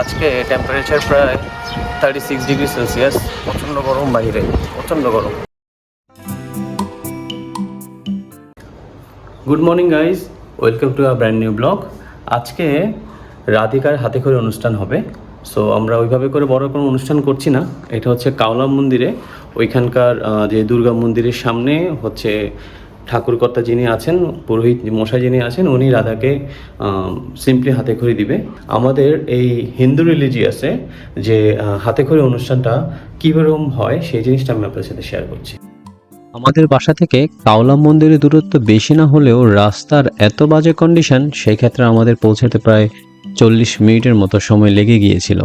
আজকে টেম্পারেচার প্রায় thirty six degree Celsius প্রচণ্ড গরম বাইরে, প্রচণ্ড গরম। Good morning guys welcome to a brand new vlog আজকে রাধিকার হাতে করে অনুষ্ঠান হবে। সো আমরা ওইভাবে করে বড় কোনো অনুষ্ঠান করছি না। এটা হচ্ছে কাওলা মন্দিরে। ওইখানকার যে দুর্গা মন্দিরের সামনে হচ্ছে ঠাকুরকর্তা যিনি আছেন, পুরোহিত মশাই যিনি আছেন, উনি রাধাকে সিম্পলি হাতে খড়ি দিবে। আমাদের এই হিন্দু রিলিজিয়াসে যে হাতে খড়ি অনুষ্ঠানটা কীরকম হয়, সেই জিনিসটা আমি আপনার সাথে শেয়ার করছি। আমাদের বাসা থেকে কাওলা মন্দিরের দূরত্ব বেশি না হলেও রাস্তার এত বাজে কন্ডিশন সেই ক্ষেত্রে আমাদের পৌঁছাতে প্রায় চল্লিশ মিনিটের মতো সময় লেগে গিয়েছিল।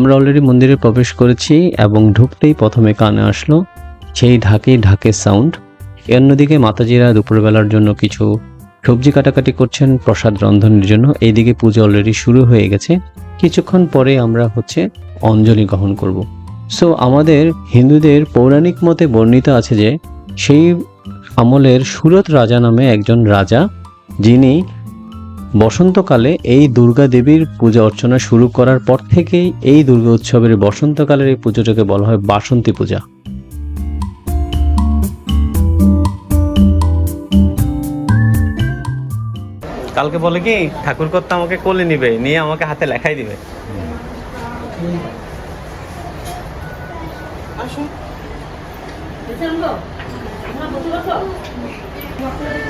আমরা অলরেডি মন্দিরে প্রবেশ করেছি এবং ঢুকতেই প্রথমে কানে আসলো সেই ঢাকে ঢাকে সাউন্ড অন্যদিকে মাতাজিরা দুপুরবেলার জন্য কিছু সবজি কাটাকাটি করছেন, প্রসাদ রন্ধনের জন্য। এইদিকে পুজো অলরেডি শুরু হয়ে গেছে। কিছুক্ষণ পরে আমরা হচ্ছে অঞ্জলি গ্রহণ করব। সো আমাদের হিন্দুদের পৌরাণিক মতে বর্ণিত আছে যে, সেই আমলের সুরত রাজা নামে একজন রাজা, যিনি বসন্তকালে এই দুর্গা দেবীর পূজা অর্চনা শুরু করার পর থেকেই এই দুর্গা উৎসবের বসন্তকালের এই পুজোটাকে বলা হয় বাসন্তী পূজা। কালকে বলে কি ঠাকুর কর্তা আমাকে কোলে নিবে নিয়ে আমাকে হাতে লেখাই দিবে।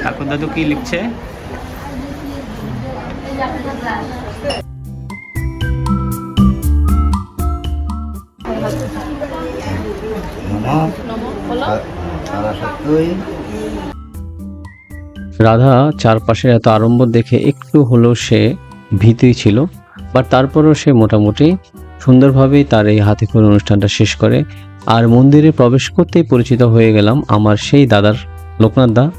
ঠাকুর দাদু কি লিখছে? রাধা চারপাশে এত আড়ম্বর দেখে একটু হলেও সে ভীতই ছিল, বাট তারপরও সে মোটামুটি সুন্দরভাবেই তার এই হাতে অনুষ্ঠানটা শেষ করে আর মন্দিরে প্রবেশ করতেই পরিচিত হয়ে গেলাম আমার সেই দাদার লোকনাথ দা।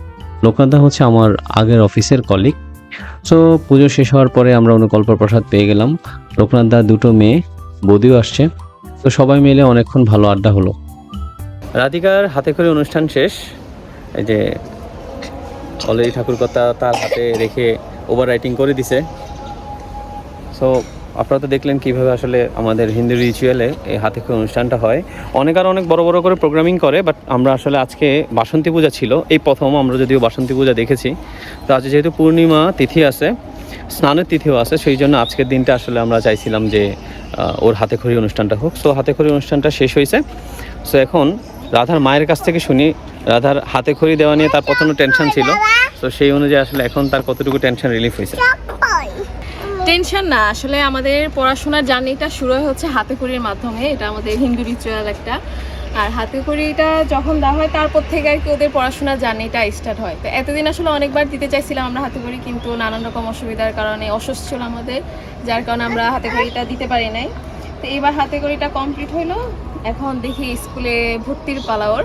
লোকনাথ দা হচ্ছে আমার আগের অফিসের কলিগ সো পুজো শেষ হওয়ার পরে আমরা অনুকল্প প্রসাদ পেয়ে গেলাম। লোকনাথ দা দুটো মেয়ে, বৌদিও আসছে। তো সবাই মিলে অনেকক্ষণ ভালো আড্ডা হলো। রাধিকার হাতে করে অনুষ্ঠান শেষ। এই যে অলরেডি ঠাকুর কথা তার হাতে রেখে ওভার রাইটিং করে দিছে। সো আপনারা তো দেখলেন কীভাবে আসলে আমাদের হিন্দু রিচুয়ালে এই হাতে অনুষ্ঠানটা হয়। অনেক আর অনেক বড় বড় করে প্রোগ্রামিং করে বাট আমরা আসলে আজকে বাসন্তী পূজা ছিল। এই প্রথম আমরা যদিও বাসন্তী পূজা দেখেছি, তো আজ যেহেতু পূর্ণিমা তিথি আছে, স্নানের তিথিও আছে, সেই জন্য আজকের দিনটা আসলে আমরা চাইছিলাম যে ওর হাতে খড়ি অনুষ্ঠানটা হোক। সো হাতে খড়ি অনুষ্ঠানটা শেষ হয়েছে। সো এখন রাধার মায়ের কাছ থেকে শুনি, রাধার হাতে খড়ি দেওয়া নিয়ে তার প্রচণ্ড টেনশন ছিল। তো সেই অনুযায়ী আসলে এখন তার কতটুকু টেনশন রিলিফ হয়েছে। টেনশন না, আসলে আমাদের পড়াশোনার জার্নিটা শুরু হচ্ছে হাতে খড়ির মাধ্যমে, এটা আমাদের হিন্দু রিচুয়াল একটা। আর হাতে খড়িটা যখন দেওয়া হয়, তারপর থেকে আর কি ওদের পড়াশোনার জার্নিটা স্টার্ট হয়। তো এতদিন আসলে অনেকবার দিতে চাইছিলাম আমরা হাতে খড়ি কিন্তু নানান রকম অসুবিধার কারণে অসুস্থ ছিল আমাদের, যার কারণে আমরা হাতে খড়িটা দিতে পারি নাই। তো এইবার হাতে খড়িটা কমপ্লিট হইল, এখন দেখি স্কুলে ভর্তির পালা ওর।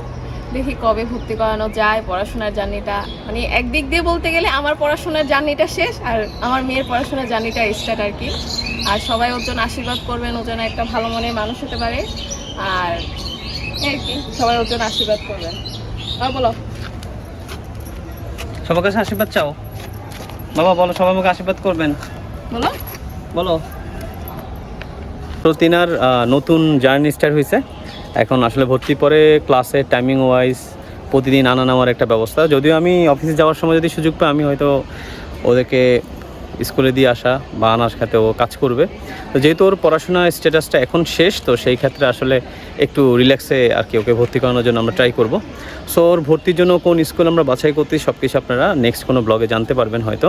দেখি কবে ভর্তি করানো যায় পড়াশোনার জার্নিটা মানে একদিক দিয়ে বলতে গেলে আমার পড়াশোনার জার্নিটা শেষ আর আমার মেয়ের পড়াশোনার জার্নিটা স্টার্ট আর কি। আর সবাই ওর জন্য আশীর্বাদ করবেন ওর জন্য একটা ভালো মনের মানুষ হতে পারে। আর আর কি সবাই ওর জন্য আশীর্বাদ করবেন। আর বলো। সবার কাছে আশীর্বাদ চাও? বাবা বলো সবাই আমাকে আশীর্বাদ করবেন। বলো। বলো। তো তিনার আহ, নতুন জার্নি স্টার্ট হয়েছে এখন আসলে ভর্তি পরে ক্লাসে টাইমিং ওয়াইজ প্রতিদিন আনা নেওয়ার একটা ব্যবস্থা। যদিও আমি অফিসে যাওয়ার সময় যদি সুযোগ পাই, আমি হয়তো ওদেরকে স্কুলে দিয়ে আসা বা আনার সাথে ও কাজ করবে। তো যেহেতু ওর পড়াশোনার স্ট্যাটাসটা এখন শেষ, তো সেই ক্ষেত্রে আসলে একটু রিল্যাক্সে আর কি ওকে ভর্তি করানোর জন্য আমরা ট্রাই করব। সো ওর ভর্তির জন্য কোন স্কুল আমরা বাছাই করতেই সব কিছু আপনারা নেক্সট কোনো ব্লগে জানতে পারবেন হয়তো।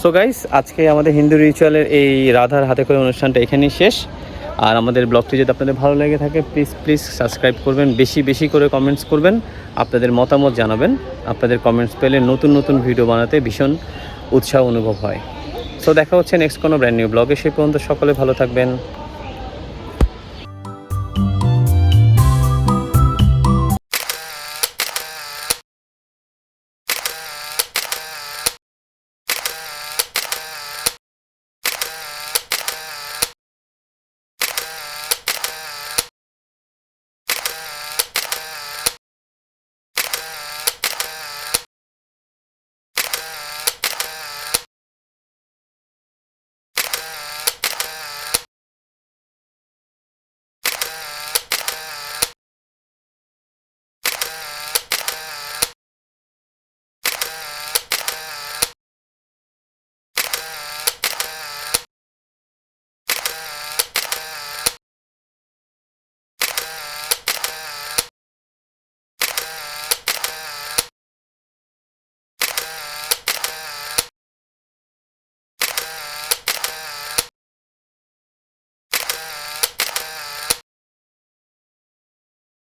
সো গাইস আজকে আমাদের হিন্দু রিচুয়ালের এই রাধার হাতে করে অনুষ্ঠানটা এখানেই শেষ। আর আমাদের ব্লগটি যদি আপনাদের ভালো লেগে থাকে প্লিজ প্লিজ সাবস্ক্রাইব করবেন। বেশি বেশি করে কমেন্টস করবেন। আপনাদের মতামত জানাবেন। আপনাদের কমেন্টস পেলে নতুন নতুন ভিডিও বানাতে ভীষণ উৎসাহ অনুভব হয়। সো দেখা হচ্ছে নেক্সট কোনো ব্র্যান্ড নিউ ব্লগে সে পর্যন্ত সকলে ভালো থাকবেন।